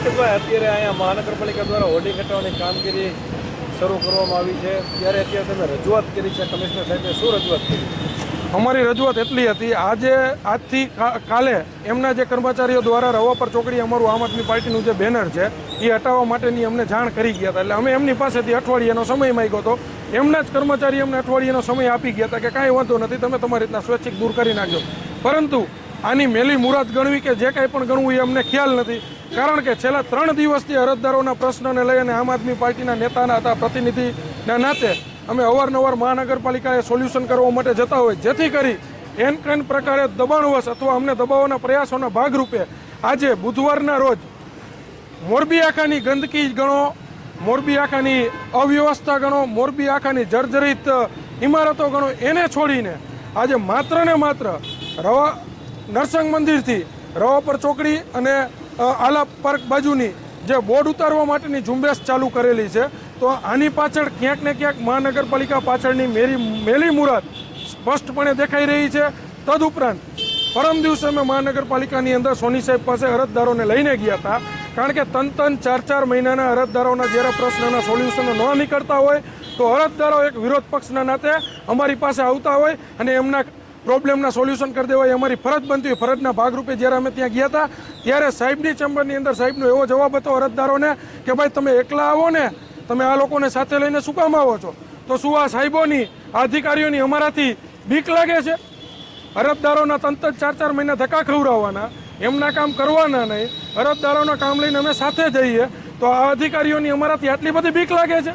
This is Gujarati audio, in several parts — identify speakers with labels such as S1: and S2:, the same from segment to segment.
S1: મનસુખભાઈ અત્યારે અહીંયા મહાનગરપાલિકા દ્વારા હોર્ડિંગ હટાવવાની કામગીરી શરૂ કરવામાં આવી છે. ત્યારે અત્યારે તમે રજૂઆત કરી છે, કમિશનર સાહેબે શું રજૂઆત કરી?
S2: અમારી રજૂઆત એટલી હતી, આજે આજથી કાલે એમના જે કર્મચારીઓ દ્વારા રવા પર ચોકડી અમારું આમ આદમી પાર્ટીનું જે બેનર છે, એ હટાવવા માટેની અમને જાણ કરી ગયા હતા. એટલે અમે એમની પાસેથી અઠવાડિયાનો સમય માંગ્યો હતો. એમના જ કર્મચારી અમને અઠવાડિયાનો સમય આપી ગયા હતા કે કાંઈ વાંધો નથી, તમે તમારી રીતના સ્વૈચ્છિક દૂર કરી નાખજો. પરંતુ આની મેલી મુરાદ ગણવી કે જે કાંઈ પણ ગણવું એ અમને ખ્યાલ નથી. કારણ કે છેલ્લા ત્રણ દિવસથી અરજદારોના પ્રશ્નને લઈ અને આમ આદમી પાર્ટીના નેતાના હતા પ્રતિનિધિના નાતે અમે અવારનવાર મહાનગરપાલિકાએ સોલ્યુશન કરવા માટે જતા હોય. જેથી કરી એન કેન પ્રકારે દબાણવશ અથવા અમને દબાવવાના પ્રયાસોના ભાગરૂપે આજે બુધવારના રોજ મોરબી આખાની ગંદકી ગણો, મોરબી આખાની અવ્યવસ્થા ગણો, મોરબી આખાની જર્જરિત ઇમારતો ગણો, એને છોડીને આજે માત્ર ને માત્ર રવા નરસંગ મંદિરથી રવા પર ચોકડી અને આલા પાર્ક બાજુની જે બોર્ડ ઉતારવા માટેની ઝુંબેશ ચાલુ કરેલી છે, તો આની પાછળ ક્યાંક ને ક્યાંક મહાનગરપાલિકા પાછળની મેરી, મેલી મુરાદ સ્પષ્ટપણે દેખાઈ રહી છે. તદુપરાંત, પરમ દિવસે અમે મહાનગરપાલિકાની અંદર સોની સાહેબ પાસે અરજદારોને લઈને ગયા હતા. કારણ કે તન તન ચાર ચાર મહિનાના અરજદારોના જ્યારે પ્રશ્નના સોલ્યુશનો ન નીકળતા હોય, તો અરજદારો એક વિરોધ પક્ષના નાતે અમારી પાસે આવતા હોય અને એમના પ્રોબ્લેમના સોલ્યુશન કરી દેવાય, અમારી ફરજ બનતી હોય, ફરજના ભાગરૂપે જ્યારે અમે ત્યાં ગયા હતા, ત્યારે સાહેબની ચેમ્બરની અંદર સાહેબનો એવો જવાબ હતો અરજદારોને કે ભાઈ તમે એકલા આવો ને, તમે આ લોકોને સાથે લઈને શું કામ આવો છો? તો શું આ સાહેબોની અધિકારીઓની અમારાથી બીક લાગે છે? અરજદારોના તંત્ર ચાર ચાર મહિના ધક્કા ખવડાવવાના, એમના કામ કરવાના નહીં, અરજદારોના કામ લઈને અમે સાથે જઈએ, તો આ અધિકારીઓની અમારાથી આટલી બધી બીક લાગે છે?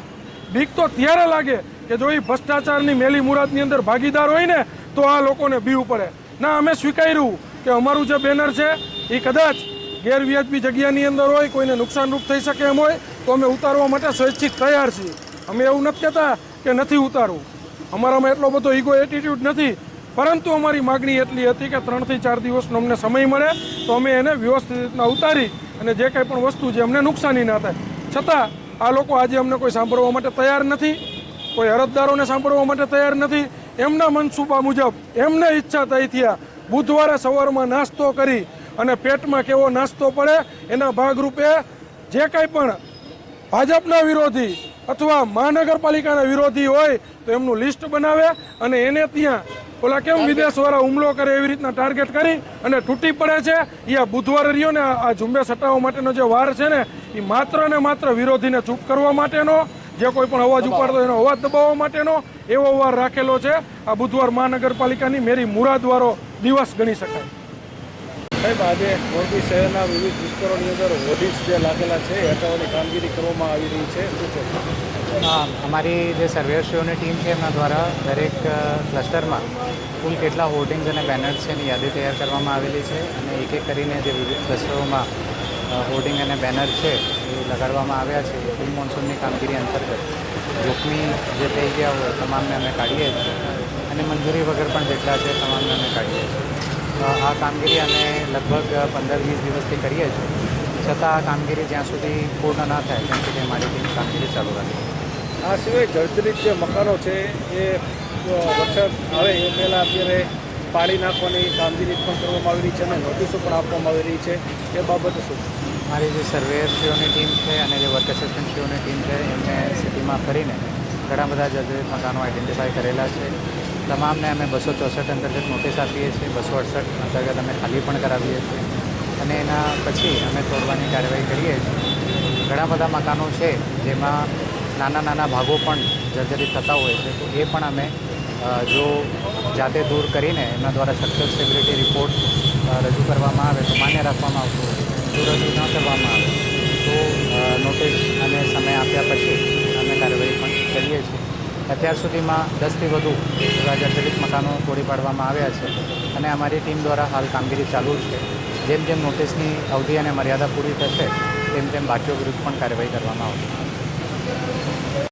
S2: બીક તો ત્યારે લાગે કે જો એ ભ્રષ્ટાચારની મેલી મુરાદની અંદર ભાગીદાર હોય ને તો આ લોકોને બીવું પડે. ના, અમે સ્વીકાર્યું કે અમારું જે બેનર છે, એ કદાચ ગેરવ્યાજબી જગ્યાની અંદર હોય, કોઈને નુકસાનરૂપ થઈ શકે એમ હોય, તો અમે ઉતારવા માટે સ્વૈચ્છિક તૈયાર છીએ. અમે એવું નથી કહેતા કે નથી ઉતારવું. અમારામાં એટલો બધો ઈગો એટીટ્યૂડ નથી. પરંતુ અમારી માગણી એટલી હતી કે ત્રણથી ચાર દિવસનો અમને સમય મળે, તો અમે એને વ્યવસ્થિત રીતના ઉતારી અને જે કંઈ પણ વસ્તુ છે અમને નુકસાની ના થાય છતાં, આ લોકો આજે અમને કોઈ સાંભળવા માટે તૈયાર નથી, કોઈ અરજદારોને સાંભળવા માટે તૈયાર નથી એમના મનસૂબા મુજબ એમને ઈચ્છા થઈ થયા. બુધવારે સવારમાં નાસ્તો કરી અને પેટમાં કેવો નાસ્તો પડે એના ભાગરૂપે જે કંઈ પણ ભાજપના વિરોધી અથવા મહાનગરપાલિકાના વિરોધી હોય તો એમનું લિસ્ટ બનાવે અને એને ત્યાં ઓલા કેમ વિદેશવાળા હુમલો કરે એવી રીતના ટાર્ગેટ કરી અને તૂટી પડે છે. એ આ બુધવારે રહ્યો ને આ ઝુંબેશ હટાવવા માટેનો જે વાર છે ને એ માત્ર ને માત્ર વિરોધીને ચૂપ કરવા માટેનો જે કોઈ પણ અવાજ ઉપાડતો એનો અવાજ દબાવવા માટેનો એવો વાર રાખેલો છે. આ બુધવાર મહાનગરપાલિકાની મેરી મુરાદવાળો દિવસ ગણી શકાય.
S1: સાહેબ આજે મોરબી શહેરના વિવિધ વિસ્તારોની અંદર ઓડિટ્સ જે લાગેલા છે એ હટાવવાની કામગીરી કરવામાં આવી રહી છે. શું છે?
S3: હા અમારી જે સર્વેયરશ્રીઓની ટીમ છે એમના દ્વારા દરેક ક્લસ્ટરમાં કુલ કેટલા હોર્ડિંગ્સ અને બેનર્સ છે એની યાદી તૈયાર કરવામાં આવેલી છે. અને એક એક કરીને જે વિવિધ ક્લસ્ટરોમાં હોર્ડિંગ અને બેનર છે, એ લગાડવામાં આવ્યા છે પ્રી મોન્સૂનની કામગીરી અંતર્ગત. જોખમી જે થઈ ગયા હોય, તમામને અમે કાઢીએ છીએ. અને મંજૂરી વગર પણ જેટલા છે, તમામને અમે કાઢીએ છીએ. આ કામગીરી અમે લગભગ પંદર વીસ દિવસથી કરીએ છીએ. છતાં આ કામગીરી જ્યાં સુધી પૂર્ણ ના થાય, ત્યાં સુધી અમારી ટીમ કામગીરી ચાલુ રાખે
S1: આ સિવાય જર્જરિત જે મકાનો છે, એ વરસાદ આવે એ પહેલાં અત્યારે પાડી નાખવાની કામગીરી પણ કરવામાં આવી રહી છે અને નોટિસો પણ આપવામાં આવી રહી છે. એ બાબતે શું?
S3: મારી જે સર્વેયરશ્રીઓની ટીમ છે અને જે વર્ક એસિસ્ટન્ટશ્રીઓની ટીમ છે, એમને સિટીમાં ફરીને ઘણા બધા જર્જરિત મકાનો આઈડેન્ટિફાઈ કરેલા છે. તમામને અમે બસો ચોસઠ અંતર્ગત નોટિસ આપીએ છીએ, બસો અડસઠ અંતર્ગત અમે ખાલી પણ કરાવીએ છીએ. અને એના પછી અમે તોડવાની કાર્યવાહી કરીએ છીએ. ઘણા બધા મકાનો છે, જેમાં નાના નાના ભાગો પણ જર્જરિત થતા હોય છે, તો એ પણ અમે જો જાતે દૂર કરીને એમના દ્વારા સ્ટ્રક્ચર સ્ટેબિલિટી રિપોર્ટ રજૂ કરવામાં આવે તો માન્ય રાખવામાં આવતું હોય. જો રજૂ ન કરવામાં આવે તો નોટિસ અને સમય આપ્યા પછી અમે કાર્યવાહી પણ કરીએ છીએ. અત્યાર સુધીમાં દસથી વધુ એવા જર્જરિત મકાનો તોડી પાડવામાં આવ્યા છે અને અમારી ટીમ દ્વારા હાલ કામગીરી ચાલુ છે. જેમ જેમ નોટિસની અવધિ અને મર્યાદા પૂરી થશે, તેમ તેમ બાકીઓ વિરુદ્ધ પણ કાર્યવાહી કરવામાં આવશે.